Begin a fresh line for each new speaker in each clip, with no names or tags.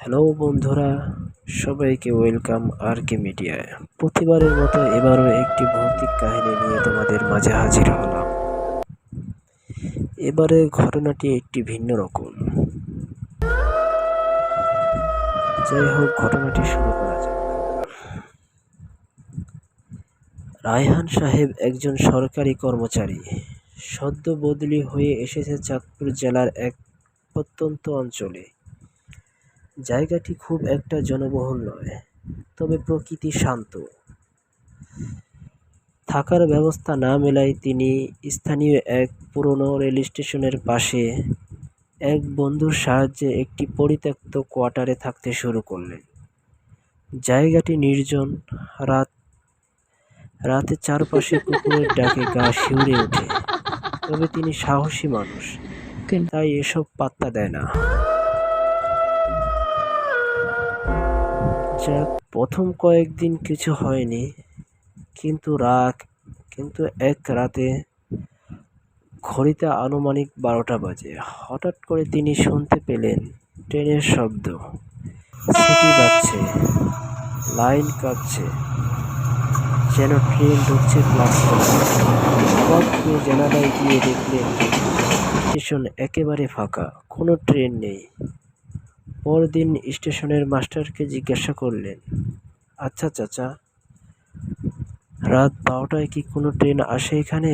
Hello বন্ধুরা, সবাইকে welcome আর কে মিডিয়ায় প্রতিবারের মতো এবারও একটি ভৌতিক কাহিনী নিয়ে তোমাদের মাঝে হাজির হলাম। এবারে ঘটনাটি একটি ভিন্ন রকম। যাই হোক ঘটনাটি শুরু করা যাক। রায়হান সাহেব একজন সরকারি কর্মচারী। সদ্য বদলি হয়ে এসেছে চাঁদপুর জেলার এক প্রত্যন্ত অঞ্চলে। জায়গাটি খুব একটা জনবহুল নয় তবে প্রকৃতি শান্ত। থাকার ব্যবস্থা না মেলায় তিনি স্থানীয় এক পুরনো রেল স্টেশনের পাশে এক বন্ধুর সাহায্যে একটি পরিত্যক্ত কোয়ার্টারে থাকতে শুরু করলেন। জায়গাটি নির্জন রাত রাতে চারপাশে কুকুরের ডাকে গা শিউরে ওঠে তবে তিনি সাহসী মানুষ তাই এসব পাত্তা দেয় না। যাক, প্রথম কয়েকদিন কিছু হয়নি, কিন্তু রাত, কিন্তু এক রাতে ঘড়িতে আনুমানিক বারোটা বাজে। হঠাৎ করে তিনি শুনতে পেলেন ট্রেনের শব্দ। সিটি বাজছে, লাইন কাঁপছে, যেন ট্রেন ঢুকছে প্ল্যাটফর্মে। জানালায় গিয়ে দেখলেন, স্টেশন একেবারে ফাঁকা, কোনো ট্রেন নেই। পরদিন স্টেশনের মাস্টারকে জিজ্ঞাসা করলেন আচ্ছা চাচা, রাত বারোটায় কি কোনো ট্রেন আসে এখানে?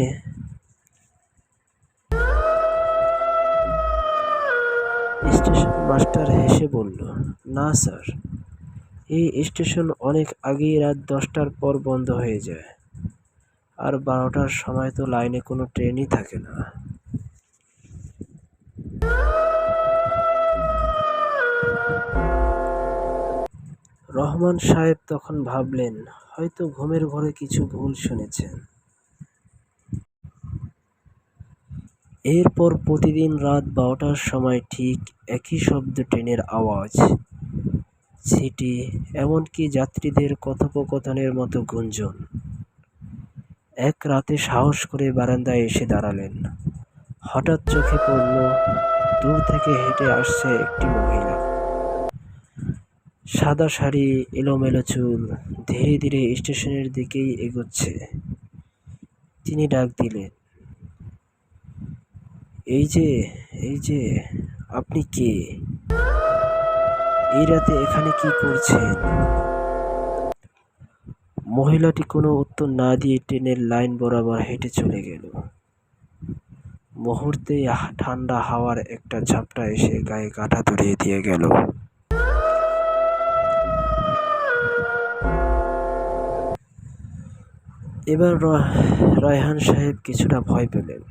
স্টেশন মাস্টার হেসে বলল, না স্যার, এই স্টেশন অনেক আগেই রাত দশটার পর বন্ধ হয়ে যায়। আর বারোটার সময় তো লাইনে কোনো ট্রেনই থাকে না। রহমান সাহেব তখন ভাবলেন, হয়তো ঘুমের ঘরে কিছু ভুল শুনেছেন। এরপর প্রতিদিন রাত বারোটার সময় ঠিক একই শব্দ ট্রেনের আওয়াজ। ছিটি এমনকি যাত্রীদের কথোপকথনের মতো গুঞ্জন। এক রাতে সাহস করে বারান্দায় এসে দাঁড়ালেন। হঠাৎ চোখে পড়ল, দূর থেকে হেঁটে আসছে একটি মহিলা। সাদা শাড়ি, এলোমেলো চুল, ধীরে ধীরে স্টেশনের দিকেই এগোচ্ছে। তিনি ডাক দিলেন, এই যে এই যে, আপনি কে? এই রাতে এখানে কি করছেন? মহিলাটি কোনো উত্তর না দিয়ে ট্রেনের লাইন বরাবর হেঁটে চলে গেল। মুহূর্তে ঠান্ডা হাওয়ার একটা ঝাপটা এসে গায়ে কাঁটা ধরিয়ে দিয়ে গেল। এবার রায়হান সাহেব কিছুটা ভয় পেলেন।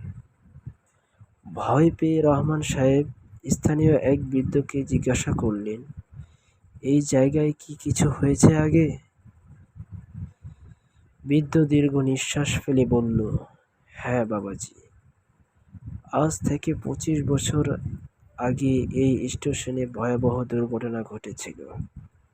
ভয় পেয়ে রহমান সাহেব স্থানীয় এক বৃদ্ধকে জিজ্ঞাসা করলেন, এই জায়গায় কি কিছু হয়েছে আগে? বৃদ্ধ দীর্ঘ নিঃশ্বাস ফেলে বলল হ্যাঁ বাবাজি, আজ থেকে পঁচিশ বছর আগে এই স্টেশনে ভয়াবহ দুর্ঘটনা ঘটেছিল।